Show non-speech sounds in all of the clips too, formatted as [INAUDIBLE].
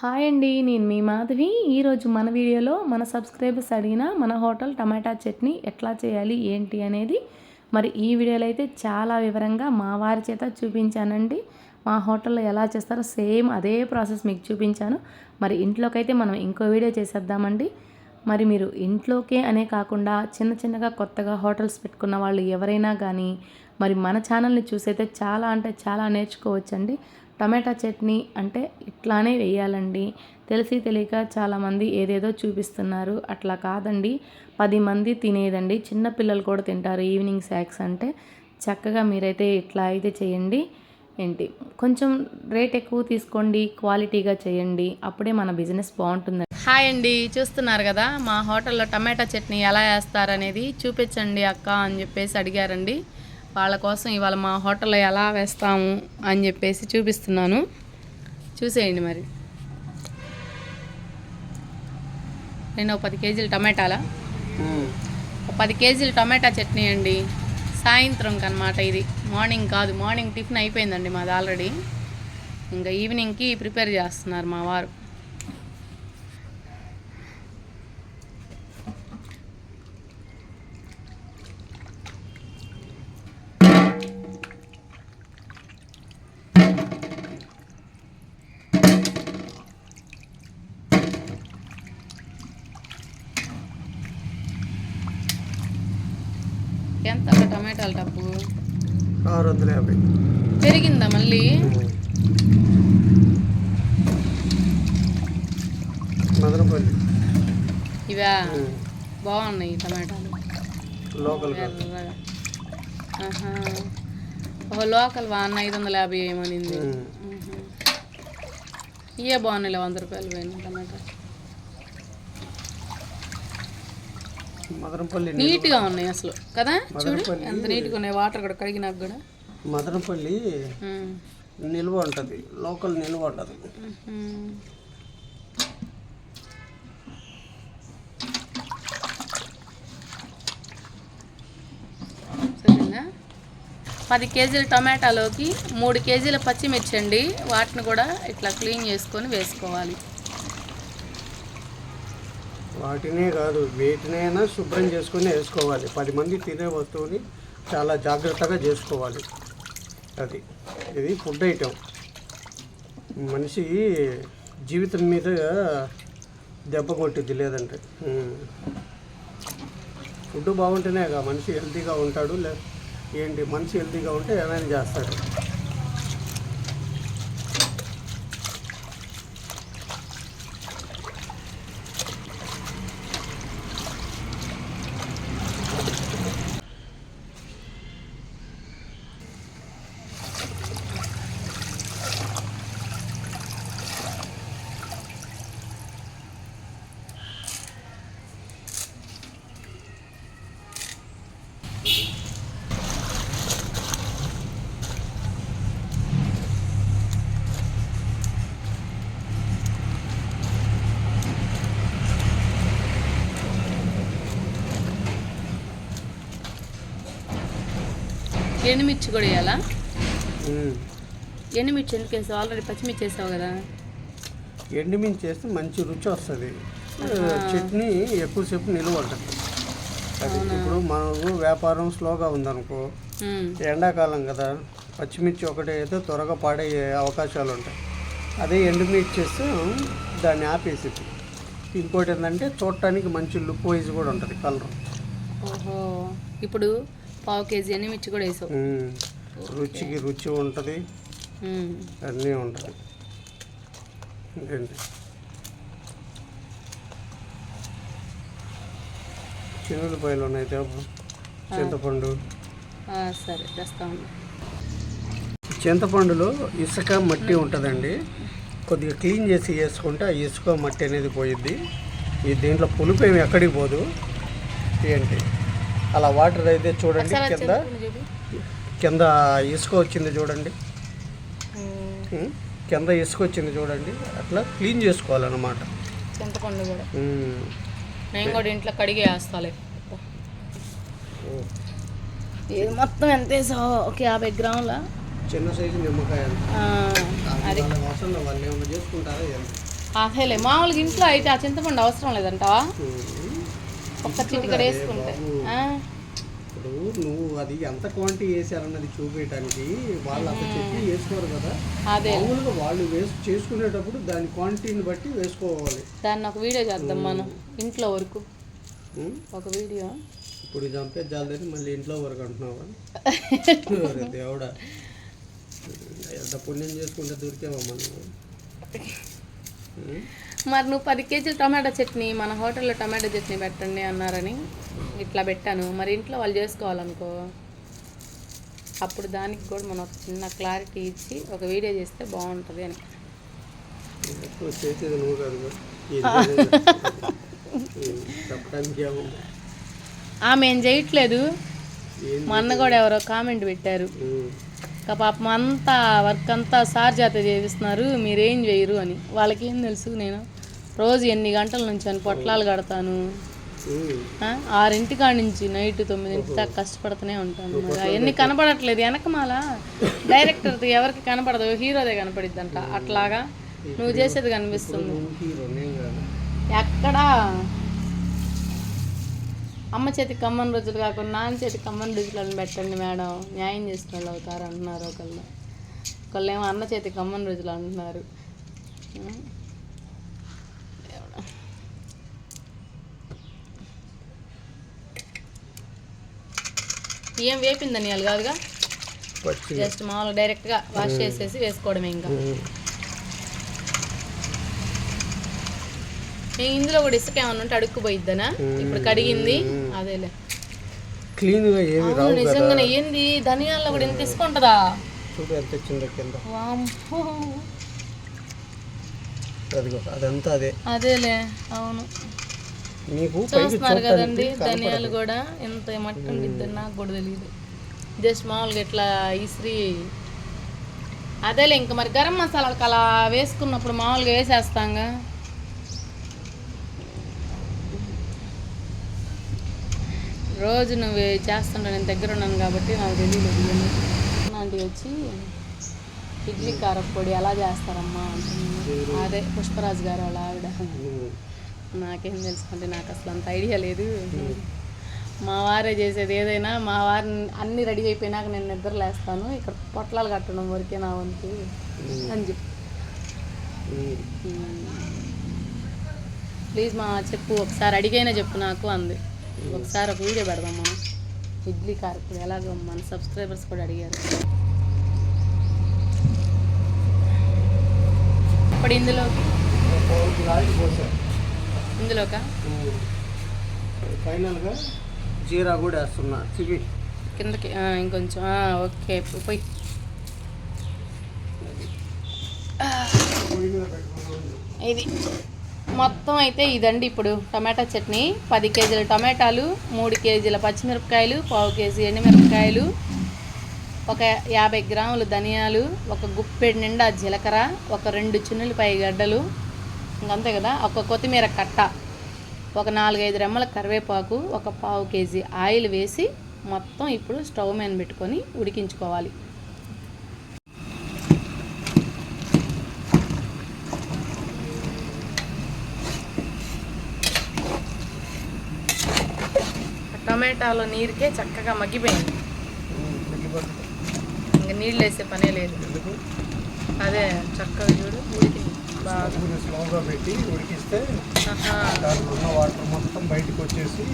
Hi అండి నేను మీ మాధవి. ఈరోజు మన వీడియోలో మన సబ్స్క్రైబర్స్ అడిగిన మన హోటల్ టమాటా చట్నీ ఎట్లా చేయాలి ఏంటి అనేది. మరి ఈ వీడియోలో అయితే చాలా వివరంగా మా వారి చేత చూపించానండి. మా హోటల్లో ఎలా చేస్తారో సేమ్ అదే ప్రాసెస్ మీకు చూపించాను. మరి ఇంట్లోకైతే మనం ఇంకో వీడియో చేసేద్దామండి. మరి మీరు ఇంట్లోకే అనే కాకుండా చిన్న చిన్నగా కొత్తగా హోటల్స్ పెట్టుకున్న వాళ్ళు ఎవరైనా కానీ మరి మన ఛానల్ని చూసైతే చాలా అంటే చాలా నేర్చుకోవచ్చండి. టమాటా చట్నీ అంటే ఇట్లానే వేయాలండి. తెలిసి తెలియక చాలామంది ఏదేదో చూపిస్తున్నారు. అట్లా కాదండి. పది మంది తినేదండి. చిన్న పిల్లలు కూడా తింటారు ఈవినింగ్ స్నాక్స్ అంటే. చక్కగా మీరైతే ఇట్లా అయితే చేయండి. ఏంటి? కొంచెం రేట్ ఎక్కువ తీసుకోండి క్వాలిటీగా చేయండి. అప్పుడే మన బిజినెస్ బాగుంటుంది. హాయ్ అండి. చూస్తున్నారు కదా మా హోటల్లో టమాటా చట్నీ ఎలా వేస్తారనేది చూపించండి అక్క అని చెప్పేసి అడిగారండి. వాళ్ళ కోసం ఇవాళ మా హోటల్లో ఎలా వేస్తాము అని చెప్పేసి చూపిస్తున్నాను. చూసేయండి మరి. నేను ఒక పది కేజీలు టమాటాలా? ఒక పది కేజీలు టమాటా చట్నీ అండి. సాయంత్రంకి అనమాట ఇది. మార్నింగ్ కాదు మార్నింగ్ టిఫిన్ అయిపోయిందండి మాది ఆల్రెడీ. ఇంకా ఈవినింగ్కి ప్రిపేర్ చేస్తున్నారు మా వారు. ఎంత? ఒక టమాటాల డబ్బు ఆరు వందల యాభై. పెరిగిందా మళ్ళీ? మదనపల్లి. ఇవా? బాగున్నాయి టమాటాలు. లోకల్ కాదు. ఎర్రగా. ఆహా. ఓ లోకల్ వాన్న ఐదు వందల యాభై ఏమనింది. ఇవే బాగున్నాయి వంద రూపాయలు పోయిన టమాటా మదనపల్లి నీట్గా ఉన్నాయి అసలు. కదా? చూడు. ఎంత నీట్గా ఉన్నాయి. వాటర్ కూడా కడిగినాక కూడా. మదనపల్లి. నిల్వ ఉంటుంది. లోకల్ నిల్వ ఉంటుంది. సరేనా? పది కేజీల టమాటాలోకి మూడు కేజీల పచ్చిమిర్చి అండి. వాటిని కూడా ఇట్లా క్లీన్ చేసుకొని వేసుకోవాలి. వాటినే కాదు వేటినైనా శుభ్రం చేసుకుని వేసుకోవాలి. పది మంది తినే వస్తువుని చాలా జాగ్రత్తగా చేసుకోవాలి. అది ఇది ఫుడ్ ఐటెం. మనిషి జీవితం మీద దెబ్బ కొట్టిద్ది లేదంటే. ఫుడ్ బాగుంటేనే కదా మనిషి హెల్తీగా ఉంటాడు లే ఏంటి మనిషి హెల్తీగా ఉంటే ఏమైనా చేస్తాడు. ఎండుమిర్చి కూడా వేయాలా. ఎండుమిర్చి ఎందుకు వేసావు? ఆల్రెడీ పచ్చిమిర్చి వేసావు కదా. ఎండుమిర్చి చేస్తే మంచి రుచి వస్తుంది. చట్నీ ఎక్కువసేపు నిలువ ఉంటుంది అది ఇప్పుడు మనకు వ్యాపారం స్లోగా ఉందనుకో. ఎండాకాలం కదా పచ్చిమిర్చి ఒకటే అయితే త్వరగా పాడయ్యే అవకాశాలు ఉంటాయి. అదే ఎండుమిర్చి చేస్తే దాన్ని ఆపేసి ఇంకోటి ఏంటంటే చూడటానికి మంచి లుక్ వైజ్ కూడా ఉంటుంది కలర్. ఓహో. ఇప్పుడు పావు కేజీ ఎండుమిర్చి కూడా వేసావు. రుచికి రుచి ఉంటుంది. అన్నీ ఉంటుంది. చిన్నులపాయలు ఉన్నాయి తేపు. చింతపండు. సరే చింతపండులో ఇసుక మట్టి ఉంటుందండి. కొద్దిగా క్లీన్ చేసి వేసుకుంటే ఆ ఇసుక మట్టి అనేది పోయిద్ది. ఈ దీంట్లో పులుపు ఏమి ఎక్కడికి పోదు. ఏంటి? అలా వాటర్ అయితే చూడండి కింద. కింద ఇసుక వచ్చింది చూడండి? కింద ఇసుక వచ్చింది చూడండి. అట్లా క్లీన్ చేసుకోవాలన్నమాట. చింతపండు కూడా. నేను కూడా ఇంట్లో కడిగి వేస్తాలే. ఇది మొత్తం ఎంత వేసావు ఒక యాభై గ్రాముల? చిన్న సైజు నిమ్మకాయ అది. చేసుకుంటారా మామూలుగా ఇంట్లో అయితే ఆ చింతపండు అవసరం లేదంటావా. ఒక్క చిటికడ వేసుకుంటే? ఇప్పుడు నువ్వు అది ఎంత క్వాంటిటీ వేసారన్నది చూపించడానికి వాళ్ళు అంత చెప్పి వేసుకోరు కదా. అదే. మామూలుగా వాళ్ళు వేసు చేసుకునేటప్పుడు దాని క్వాంటిటీని బట్టి వేసుకోవాలి. దాన్ని ఒక వీడియో చేద్దాం మనం. ఇంట్లో వరకు. ఒక వీడియో. ఇప్పుడు చంపే జాలని మళ్ళీ ఇంట్లో వరకు అంటున్నావా? [LAUGHS] దేవుడా. ఎంత పుణ్యం చేసుకుంటే దొరికేవమ్మా నువ్వు? ఉమ్. [LAUGHS] మరి నువ్వు పది కేజీలు టమాటా చట్నీ మన హోటల్లో టమాటా చట్నీ పెట్టండి అన్నారని ఇట్లా పెట్టాను. మరి ఇంట్లో వాళ్ళు చేసుకోవాలనుకో. అప్పుడు దానికి కూడా మనం ఒక చిన్న క్లారిటీ ఇచ్చి ఒక వీడియో చేస్తే బాగుంటుంది అని. [LAUGHS] ఆమె ఏం చేయట్లేదు. మా అన్న కూడా ఎవరో కామెంట్ పెట్టారు. ఇంకా పాపం అంతా వర్క్ అంతా సార్ చేత చేపిస్తున్నారు మీరేం చేయరు అని. వాళ్ళకి ఏం తెలుసు నేను? రోజు ఎన్ని గంటల నుంచి అని పొట్లాలు కడతాను. ఉమ్. ఆ, ఆరింటి కాడ నుంచి నైట్ తొమ్మిదింటి దాకా కష్టపడుతూనే ఉంటాను అవన్నీ కనపడట్లేదు వెనకమాల డైరెక్టర్ ఎవరికి కనపడదు హీరోదే కనపడిద్దంట. అట్లాగా నువ్వు చేసేది కనిపిస్తుంది. ఎక్కడా? అమ్మ చేతి కమ్మని రోజులు కాకుండా నాన్న చేతి కమ్మని రోజులను పెట్టండి మేడం. న్యాయం చేసిన వాళ్ళు అవుతారు అంటున్నారు ఒకళ్ళు. ఒకళ్ళు ఏమో అన్న చేతి కమ్మని రోజులు అంటున్నారు. ఏం వేపిందని కాదుగా? జస్ట్ మామూలుగా డైరెక్ట్గా వాష్ చేసేసి వేసుకోవడమే ఇంకా ఉమ్. ఏ, ఇందులో కూడా ఇసుక ఏమన్నా ఉంటే అడుక్కుపోయిద్దనా ఇప్పుడు కడిగింది. అదేలే. క్లీన్గా ఏమి అవును రావు నిజంగానే ఏంది? ధనియాల్లో కూడా ఇంత ఇసుక ఉంటుందా? చూడు ఎంత వచ్చిందో కింద. అదిగో అదంతా అదే. అదేలే అవును. పైకి చూస్తున్నారు కదండి ధనియాలు కూడా ఎంత మట్టి ఉండిద్దని నాకు కూడా తెలియదు జస్ట్ మామూలుగా ఇట్లా ఇస్త్రీ అదేలే ఇంకా మరి గరం మసాలాలకు అలా వేసుకున్నప్పుడు మామూలుగా వేసేస్తాంగా. రోజు నువ్వు చేస్తుంటా నేను దగ్గర ఉన్నాను కాబట్టి నాకు తెలియలేదు ఇవన్నీ. అలాంటివి వచ్చి ఇడ్లీ కారపొడి ఎలా చేస్తారమ్మా అదే పుష్పరాజు గారు వాళ్ళ ఆవిడ. నాకేం తెలుసుకుంటే నాకు అసలు అంత ఐడియా లేదు. మా వారే చేసేది ఏదైనా మా వారిని అన్ని రెడీ అయిపోయినాక నేను నిద్ర లేస్తాను. ఇక్కడ పొట్లాలు కట్టడం వరకే నా వంతు అని చెప్పి. ప్లీజ్ మా చెప్పు ఒకసారి అడిగైనా చెప్పు నాకు అంది. ఒకసారి ఒక వీడియో పెడదాం మనం ఇడ్లీ కారపొడి ఎలాగో మన సబ్స్క్రైబర్స్ కూడా అడిగారు. ఇప్పుడు ఇందులోకి? పోసా. ఇందులోకా. ఫైనల్గా జీరా కూడా వేస్తున్నా. చూపి కిందకి ఇంకొంచెం ఓకే పోయి. ఇది. మొత్తం అయితే ఇదండి ఇప్పుడు టమాటా చట్నీ. పది కేజీల టమాటాలు మూడు కేజీల పచ్చిమిరపకాయలు పావు కేజీ ఎండుమిరపకాయలు ఒక యాభై గ్రాములు ధనియాలు ఒక గుప్పెడు నిండా జీలకర్ర ఒక రెండు చున్నులపై గడ్డలు ఇంకంతే కదా ఒక కొత్తిమీర కట్ట ఒక నాలుగైదు రెమ్మల కరివేపాకు ఒక పావు కేజీ ఆయిల్ వేసి మొత్తం ఇప్పుడు స్టవ్ మీద పెట్టుకొని ఉడికించుకోవాలి. టమాటాలో నీరుకే చక్కగా మగ్గిపోయింది. ఇంకా నీళ్ళు వేసే పనే లేదు. అదే చక్కగా చూడు బాగా. స్లోగా పెట్టి ఉడికిస్తే. దాంట్లో ఉన్న వాటర్ మొత్తం బయటకు వచ్చేసి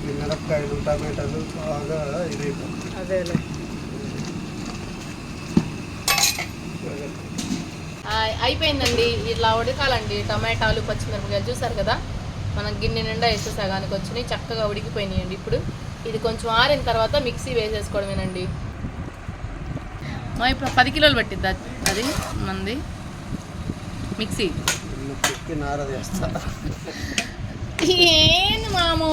ఈ మిరపకాయలు టమాటాలు బాగా ఇదైపోతుంది అదేలే. అయిపోయిందండి. ఇట్లా ఉడకాలండి టమాటాలు పచ్చిమిరపకాయలు చూసారు కదా? మనం గిన్నె నిండా వేసే సగానికి వచ్చినాయి. చక్కగా ఉడికిపోయినాయండి ఇప్పుడు. ఇది కొంచెం ఆరిన తర్వాత మిక్సీ వేసేసుకోవడమేనండి. మా ఇప్పుడు పది కిలోలు పట్టిద్ది అది. మంది. మిక్సీ. ఏంది మాము?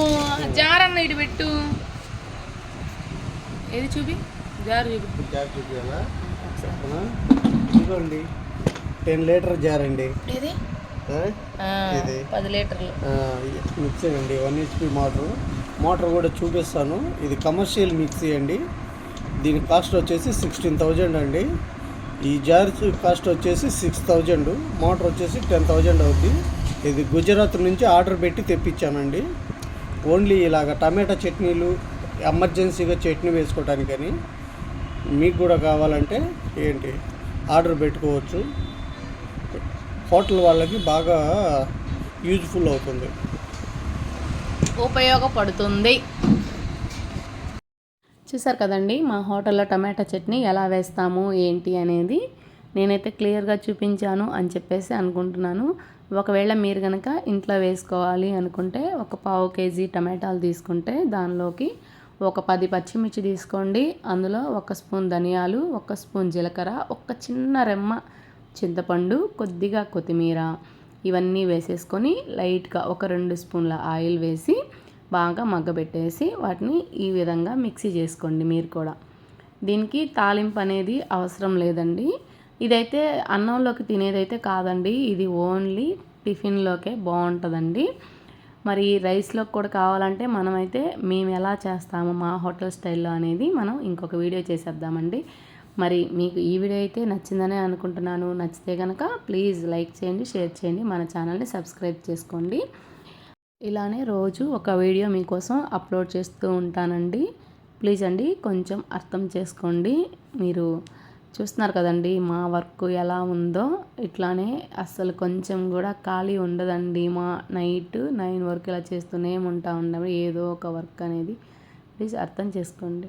జారన్న ఇటు పెట్టు. ఏది చూపి? జారు చూపి. టెన్ లీటర్ జార్ అండి ఏది. పది లీటర్లు. మిక్సీ అండి వన్ హెచ్పి మోటార్. మోటార్ కూడా చూపిస్తాను. ఇది కమర్షియల్ మిక్సీ అండి. దీని కాస్ట్ వచ్చేసి సిక్స్టీన్ థౌజండ్ అండి. ఈ జార్స్ కాస్ట్ వచ్చేసి సిక్స్ థౌజండ్. మోటార్ వచ్చేసి టెన్ థౌజండ్ అవుద్ది. ఇది గుజరాత్ నుంచి ఆర్డర్ పెట్టి తెప్పించానండి ఓన్లీ ఇలాగ టమాటా చట్నీలు ఎమర్జెన్సీగా చట్నీ వేసుకోవడానికని మీకు కూడా కావాలంటే ఏంటి? ఆర్డర్ పెట్టుకోవచ్చు. హోటల్ వాళ్ళకి బాగా యూజ్ఫుల్ అవుతుంది. ఉపయోగపడుతుంది. చూసారు కదండి మా హోటల్లో టమాటా చట్నీ ఎలా వేస్తాము ఏంటి అనేది నేనైతే క్లియర్గా చూపించాను అని చెప్పేసి అనుకుంటున్నాను. ఒకవేళ మీరు కనుక ఇంట్లో వేసుకోవాలి అనుకుంటే ఒక పావు కేజీ టమాటాలు తీసుకుంటే దానిలోకి ఒక పది పచ్చిమిర్చి తీసుకోండి. అందులో ఒక స్పూన్ ధనియాలు ఒక స్పూన్ జీలకర్ర ఒక చిన్న రెమ్మ చింతపండు కొద్దిగా కొత్తిమీర ఇవన్నీ వేసేసుకొని లైట్గా ఒక రెండు స్పూన్ల ఆయిల్ వేసి బాగా మగ్గబెట్టేసి వాటిని ఈ విధంగా మిక్సీ చేసుకోండి మీరు కూడా. దీనికి తాలింపు అనేది అవసరం లేదండి. ఇదైతే అన్నంలోకి తినేదైతే కాదండి. ఇది ఓన్లీ టిఫిన్లోకే బాగుంటుందండి. మరి రైస్లోకి కూడా కావాలంటే మనమైతే మేము ఎలా చేస్తాము మా హోటల్ స్టైల్లో అనేది మనం ఇంకొక వీడియో చేసేద్దామండి. మరి మీకు ఈ వీడియో అయితే నచ్చిందనే అనుకుంటున్నాను. నచ్చితే కనుక ప్లీజ్ లైక్ చేయండి షేర్ చేయండి మన ఛానల్ని సబ్స్క్రైబ్ చేసుకోండి. ఇలానే రోజు ఒక వీడియో మీకోసం అప్లోడ్ చేస్తూ ఉంటానండి. ప్లీజ్ అండి కొంచెం అర్థం చేసుకోండి. మీరు చూస్తున్నారు కదండి మా వర్క్ ఎలా ఉందో. ఇట్లానే అస్సలు కొంచెం కూడా ఖాళీ ఉండదండి మా నైట్ నైన్ వరకు ఇలా చేస్తూనే ఉంటా ఉండవు. ఏదో ఒక వర్క్ అనేది. ప్లీజ్ అర్థం చేసుకోండి.